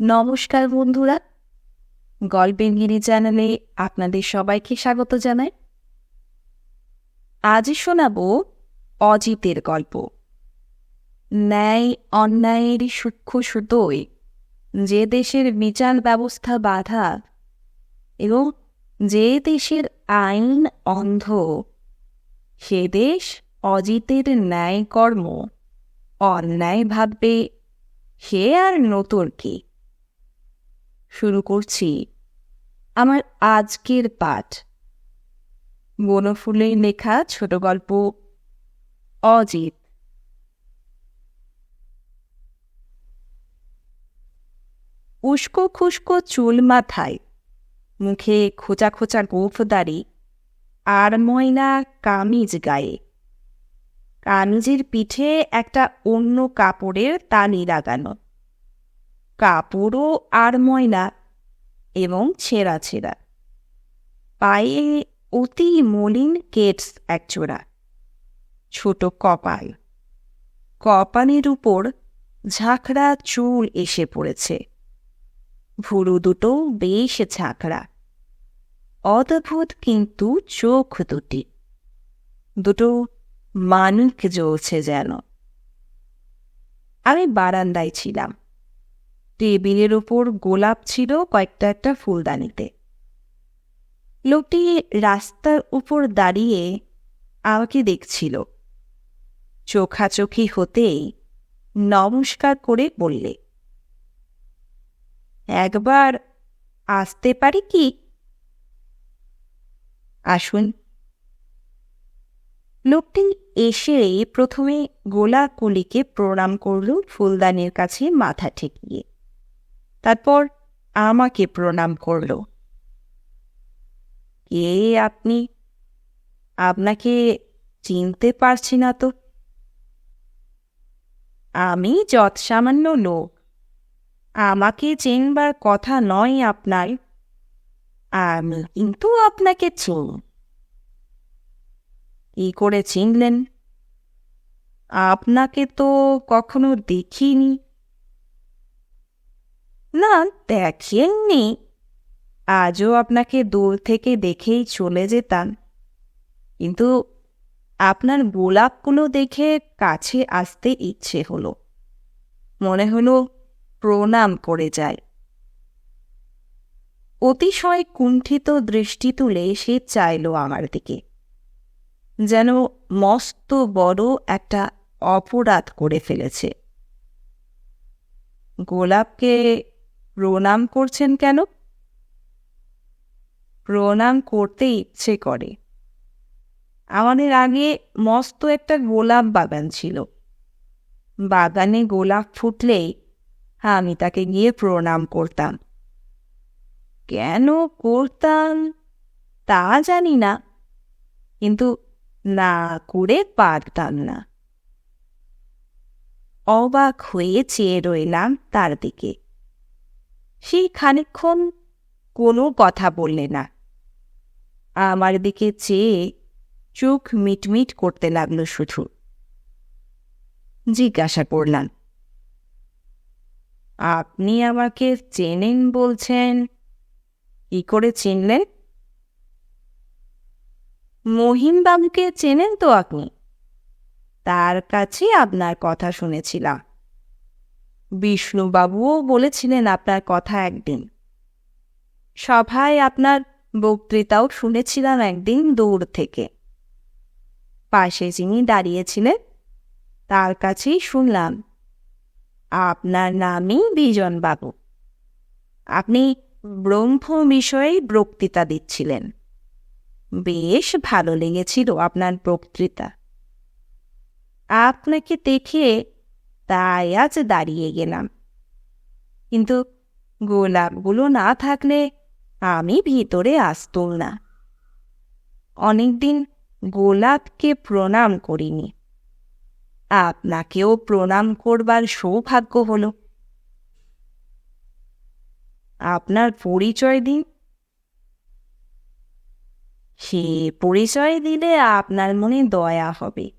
নমস্কার বন্ধুরা। গল্পের গিরি চ্যানেলে আপনাদের সবাইকে স্বাগত জানাই। আজ শোনাব অজিতের গল্প। ন্যায় অন্যায়ের সূক্ষ্ম সুতোয় যে দেশের বিচার ব্যবস্থা বাধা এবং যে দেশের আইন অন্ধ, সে দেশ অজিতের ন্যায় কর্ম অন্যায় ভাববে, সে আর নতুন কি? শুরু করছি। আমার আজকের পাঠ। বনফুলের লেখা ছোট গল্প অজিত। উস্কো খুস্কো চুল মাথায়, মুখে খোঁচা খোঁচা গোফ গোফদারি আর ময়না কামিজ গায়ে। কামিজের পিঠে একটা অন্য কাপড়ের তানি লাগানো। কাপড়ও আর ময়লা এবং ছেঁড়া ছেঁড়া। পায়ে অতি মলিন কেটস একজোড়া ছোট কপাল। কপালের উপর ঝাঁকড়া চুল এসে পড়েছে। ভুরু দুটো বেশ ঝাঁকড়া। অদ্ভুত কিন্তু চোখ দুটি। দুটো মানিক জ্বলছে যেন। আমি বারান্দায় ছিলাম। টেবিলের ওপর গোলাপ ছিল কয়েকটা একটা ফুলদানিতে। লোকটি রাস্তার উপর দাঁড়িয়ে আমাকে দেখছিল। চোখাচোখি হতেই নমস্কার করে বললে, একবার আসতে পারি কি? আসুন। লোকটি এসে প্রথমে গোলাকুলিকে প্রণাম করল, ফুলদানির কাছে মাথা ঠেকিয়ে। তারপর আমাকে প্রণাম করল। কে আপনি? আপনাকে চিনতে পারছি না তো। আমি যৎসামান্য লোক। আমাকে চেনবার কথা নয় আপনার। আমি কিন্তু আপনাকে চিনি। কি করে চিনলেন? আপনাকে তো কখনো দেখিনি। না, দেখেননি। আজও আপনাকে দূর থেকে দেখেই চলে যেতাম। কিন্তু আপনার গোলাপগুলো দেখে কাছে আসতে ইচ্ছে হলো। মনে হলো প্রণাম করে যায়। অতিশয় কুণ্ঠিত দৃষ্টি তুলে সে চাইল আমার দিকে। যেন মস্ত বড় একটা অপরাধ করে ফেলেছে। গোলাপকে প্রণাম করছেন কেন? প্রণাম করতে ইচ্ছে করে। আমাদের আগে মস্ত একটা গোলাপ বাগান ছিল। বাগানে গোলাপ ফুটলেই আমি তাকে গিয়ে প্রণাম করতাম। কেন করতাম? তা জানি না। কিন্তু না করে পারতাম না। অবাক হয়ে চেয়ে রইলাম তার দিকে। সেই খানিক্ষণ কোনো কথা বললে না। আমার দিকে চেয়ে চোখ মিটমিট করতে লাগল শুধু। জিজ্ঞাসা করলাম, আপনি আমাকে চেনেন বলছেন? কি করে চিনলেন? মহিমবাবুকে চেনেন তো আপনি। তার কাছে আপনার কথা শুনেছিলাম। বিষ্ণুবাবুও বলেছিলেন আপনার কথা একদিন। সভায় আপনার বক্তৃতাও শুনেছিলাম একদিন দূর থেকে। পাশে যিনি দাঁড়িয়েছিলেন, তার কাছেই শুনলাম, আপনার নামই বিজনবাবু। আপনি ব্রহ্ম বিষয়ে বক্তৃতা দিচ্ছিলেন। বেশ ভালো লেগেছিল আপনার বক্তৃতা। আপনাকে দেখে তাই আজ দাঁড়িয়ে গেলাম। কিন্তু গোলাপগুলো না থাকলে আমি ভিতরে আসতুম না। অনেকদিন গোলাপকে প্রণাম করিনি। আপনাকেও প্রণাম করবার সৌভাগ্য হলো। আপনার পরিচয় দিন। সে পরিচয় দিলে আপনার মনে দয়া হবে।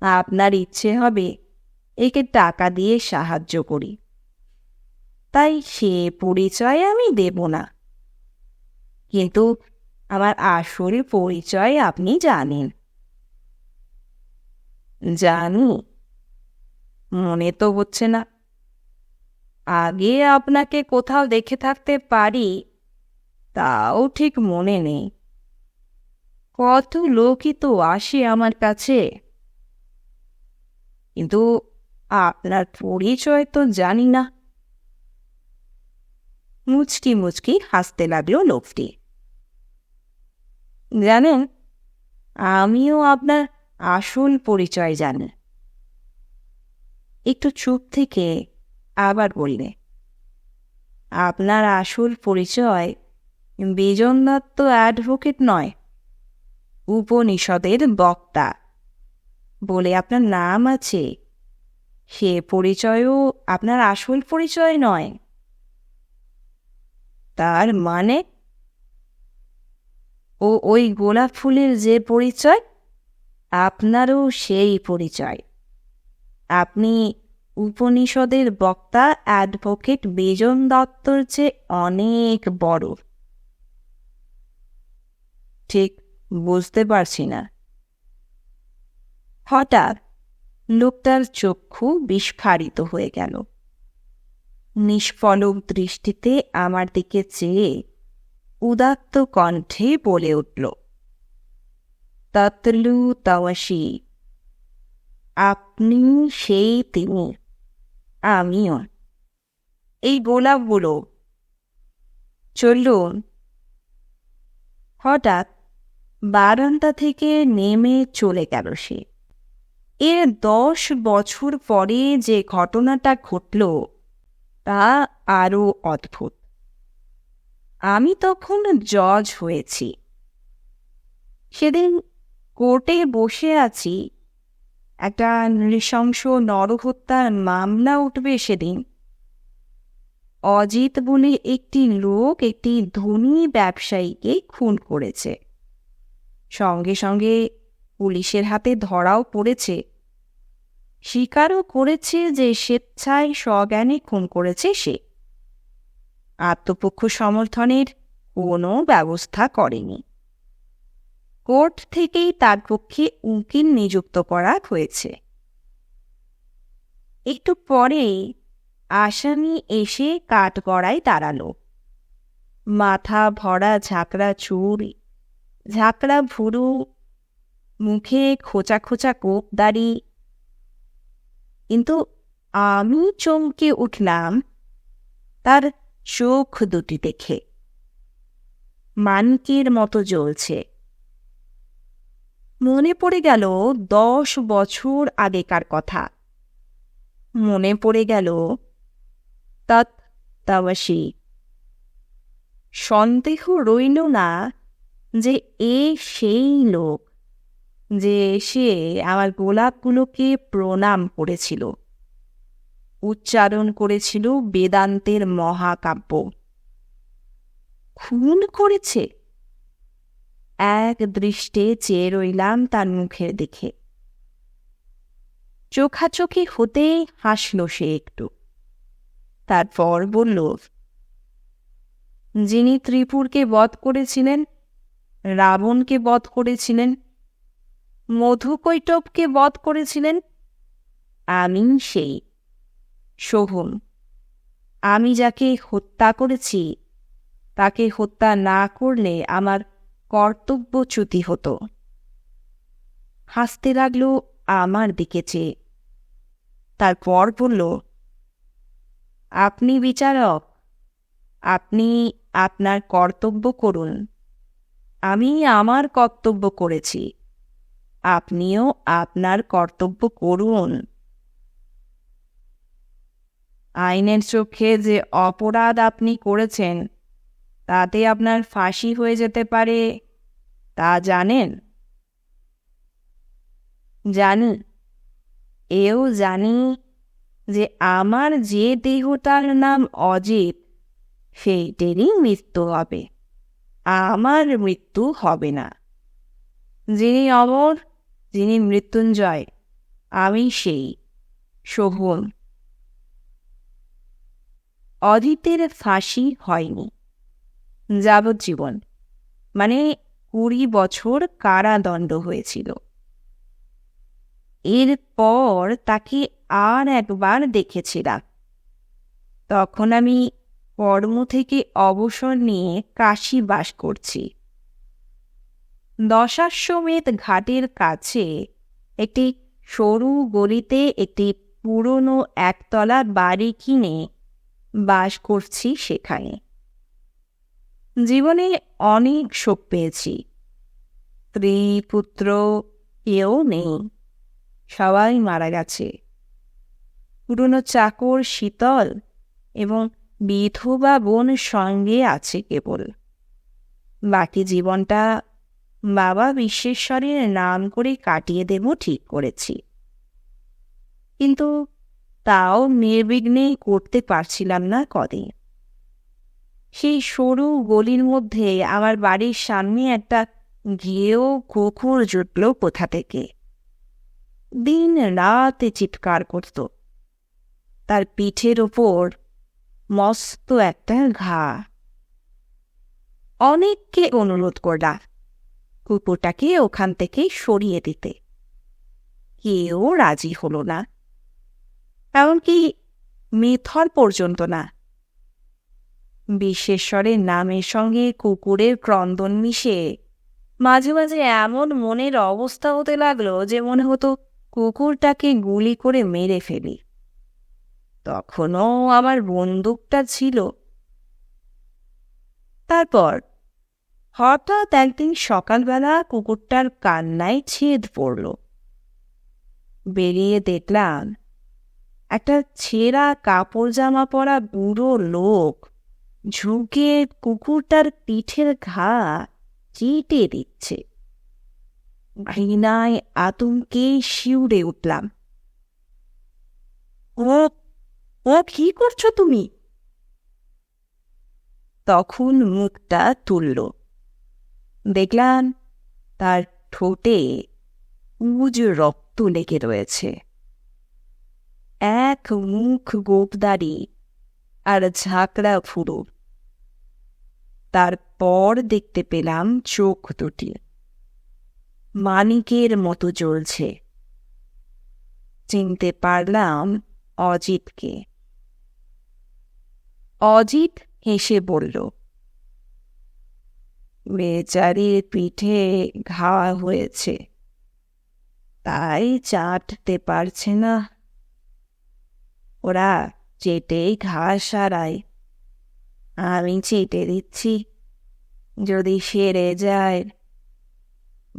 আপনার ইচ্ছে হবে একে টাকা দিয়ে সাহায্য করি। তাই সে পরিচয় আমি দেব না। কিন্তু আমার আসল পরিচয় আপনি জানেন। জানি, মনে তো হচ্ছে না। আগে আপনাকে কোথাও দেখে থাকতে পারি, তাও ঠিক মনে নেই। কত লোকই তো আসে আমার কাছে। কিন্তু আপনার পরিচয় তো জানি না। মুচকি মুচকি হাসতে লাগল লোকটি। জানেন, আমিও আপনার আসল পরিচয় জানি। একটু চুপ থেকে আবার বললে, আপনার আসল পরিচয় বিজন দত্ত অ্যাডভোকেট নয়, উপনিষদের বক্তা। বলে আপনার নাম আছে সে পরিচয়ও আপনার আসল পরিচয় নয়। তার মানে? ও ওই গোলাপ ফুলের যে পরিচয়, আপনারও সেই পরিচয়। আপনি উপনিষদের বক্তা, অ্যাডভোকেট বেজন দত্তর চেয়ে অনেক বড়। ঠিক বুঝতে পারছি না। হঠাৎ লোকটার চক্ষু বিস্ফারিত হয়ে গেল। নিষ্ফলক দৃষ্টিতে আমার দিকে চেয়ে উদাত্ত কণ্ঠে বলে উঠল, ততলু তাওয়াশি, আপনি সেই তিনি, আমিও। এই গোলাপগুলো, চলুন। হঠাৎ বারান্দা থেকে নেমে চলে গেল সে। এর দশ বছর পরে যে ঘটনাটা ঘটল, তা আরও অদ্ভুত। আমি তখন জজ হয়েছি। সেদিন কোর্টে বসে আছি। একটা নৃশংস নরহত্যার মামলা উঠবে সেদিন। অজিত বলে একটি লোক একটি ধনী ব্যবসায়ীকে খুন করেছে। সঙ্গে সঙ্গে পুলিশের হাতে ধরাও পড়েছে। স্বীকারও করেছে যে স্বেচ্ছায় স্বজ্ঞানে খুন করেছে সে। আত্মপক্ষ সমর্থনের কোনো ব্যবস্থা করেনি। কোর্ট থেকেই তার পক্ষে উকিল নিযুক্ত করা হয়েছে। একটু পরে আসামি এসে কাঠগড়ায় দাঁড়াল। মাথা ভরা ঝাঁকড়া চুল, ঝাঁকড়া ভুরু মুখে খোঁচা খোঁচা কোপ দাড়ি। কিন্তু আমি চমকে উঠলাম তার চোখ দুটি দেখে। মানকের মতো জ্বলছে। মনে পড়ে গেল দশ বছর আগেকার কথা। মনে পড়ে গেল তৎ সন্দেহ রইল না যে এ সেই লোক। যে সে আমার গোলাপগুলোকে প্রণাম করেছিল। উচ্চারণ করেছিল বেদান্তের মহাকাব্য। খুন করেছে? এক দৃষ্টে চেয়ে রইলাম তার মুখের দিকে। চোখাচোখি হতে হাসল সে একটু। তারপর বলল, যিনি ত্রিপুরকে বধ করেছিলেন, রাবণকে বধ করেছিলেন মধুকৈটবকে বধ করেছিলেন? আমি সেই। সোহম আমি যাকে হত্যা করেছি, তাকে হত্যা না করলে আমার কর্তব্যচ্যুতি হতো। হাসতে লাগল আমার দিকে চেয়ে। তারপর বলল, আপনি বিচারক, আপনি আপনার কর্তব্য করুন। আমি আমার কর্তব্য করেছি। আপনিও আপনার কর্তব্য করুন। আইনের চোখে যে অপরাধ আপনি করেছেন, তাতে আপনার ফাঁসি হয়ে যেতে পারে, তা জানেন? জানি। এও জানি যে আমার যে দেহটার নাম অজিত, সেইটেরই মৃত্যু হবে। আমার মৃত্যু হবে না। যিনি অমর যিনি মৃত্যুঞ্জয়, আমি সেই, শোভন। অজিতের ফাঁসি হয়নি। যাবজ্জীবন মানে কুড়ি বছর কারাদণ্ড হয়েছিল। এরপর তাকে আর একবার দেখেছিলাম। তখন আমি কর্ম থেকে অবসর নিয়ে কাশি বাস করছি। দশাশ্বমেধ ঘাটের কাছে একটি সরু গলিতে একটি পুরনো একতলা বাড়ি কিনে বাস করছি সেখানে। জীবনে অনেক শোক পেয়েছি। স্ত্রী পুত্র কেউ নেই, সবাই মারা গেছে। পুরনো চাকর শীতল এবং বিধবা বোন সঙ্গে আছে কেবল। বাকি জীবনটা বাবা বিশ্বেশ্বরের নাম করে কাটিয়ে দেব ঠিক করেছি। কিন্তু তাও নির্বিঘ্নে করতে পারছিলাম না কদিন। সেই সরু গলির মধ্যে আমার বাড়ির সামনে একটা ঘিয়েও কুকুর জুটল কোথা থেকে। দিন রাতে চিৎকার করত। তার পিঠের ওপর মস্ত একটা ঘা। অনেককে অনুরোধ করলাম কুকুরটাকে ওখান থেকে সরিয়ে দিতে। কেউ রাজি হলো না। এমনকি মেথর পর্যন্ত না। বিশ্বেশ্বরের নামের সঙ্গে কুকুরের ক্রন্দন মিশে মাঝে মাঝে এমন মনের অবস্থা হতে লাগল যে মনে হতো কুকুরটাকে গুলি করে মেরে ফেলি। তখনও আমার বন্দুকটা ছিল। তারপর হঠাৎ একদিন সকালবেলা কুকুরটার কান্নায় ছেদ পড়ল। বেরিয়ে দেখলাম একটা ছেঁড়া কাপড় জামা পরা বুড়ো লোক ঝুঁকে কুকুরটার পিঠের ঘা চিটে দিচ্ছে। ঘৃণায় আতঙ্কে শিউরে উঠলাম। ও ও কি করছ তুমি? তখন মুখটা তুলল। দেখলাম তার ঠোঁটে উজ রক্ত লেগে রয়েছে। এক মুখ গোপদারি আর ঝাঁকড়া ফুরো। তারপর দেখতে পেলাম চোখ দুটি। মানিকের মতো জ্বলছে। চিনতে পারলাম অজিতকে। অজিত হেসে বলল বেচারির পিঠে ঘা হয়েছে। তাই চাটতে পারছে না। ওরা চেটেই ঘা সারায়। আমি চেটে দিচ্ছি। যদি সেরে যায়,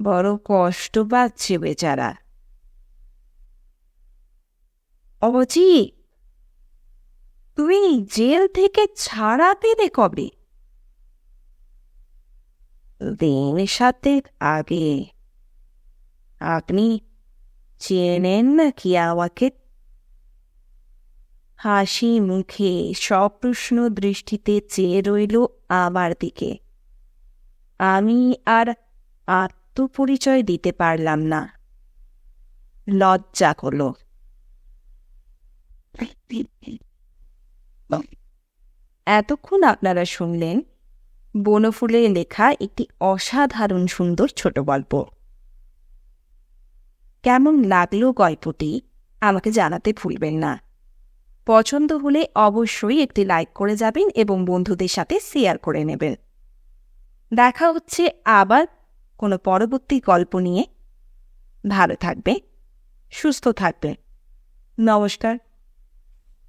বড় কষ্ট পাচ্ছে বেচারা। অবচি, তুমি জেল থেকে ছাড়া পেলে কবে? দিন সাথে আগে। আপনি চেনেন নাকি আমাকে? হাসি মুখে সপ্রশ্ন দৃষ্টিতে চেয়ে রইল আমার দিকে। আমি আর আত্মপরিচয় দিতে পারলাম না। লজ্জা করল। এতক্ষণ আপনারা শুনলেন বনফুলের লেখা একটি অসাধারণ সুন্দর ছোট গল্প। কেমন লাগল গল্পটি আমাকে জানাতে ভুলবেন না। পছন্দ হলে অবশ্যই একটি লাইক করে যাবেন এবং বন্ধুদের সাথে শেয়ার করে নেবেন। দেখা হচ্ছে আবার কোনো পরবর্তী গল্প নিয়ে। ভালো থাকবে সুস্থ থাকবে নমস্কার।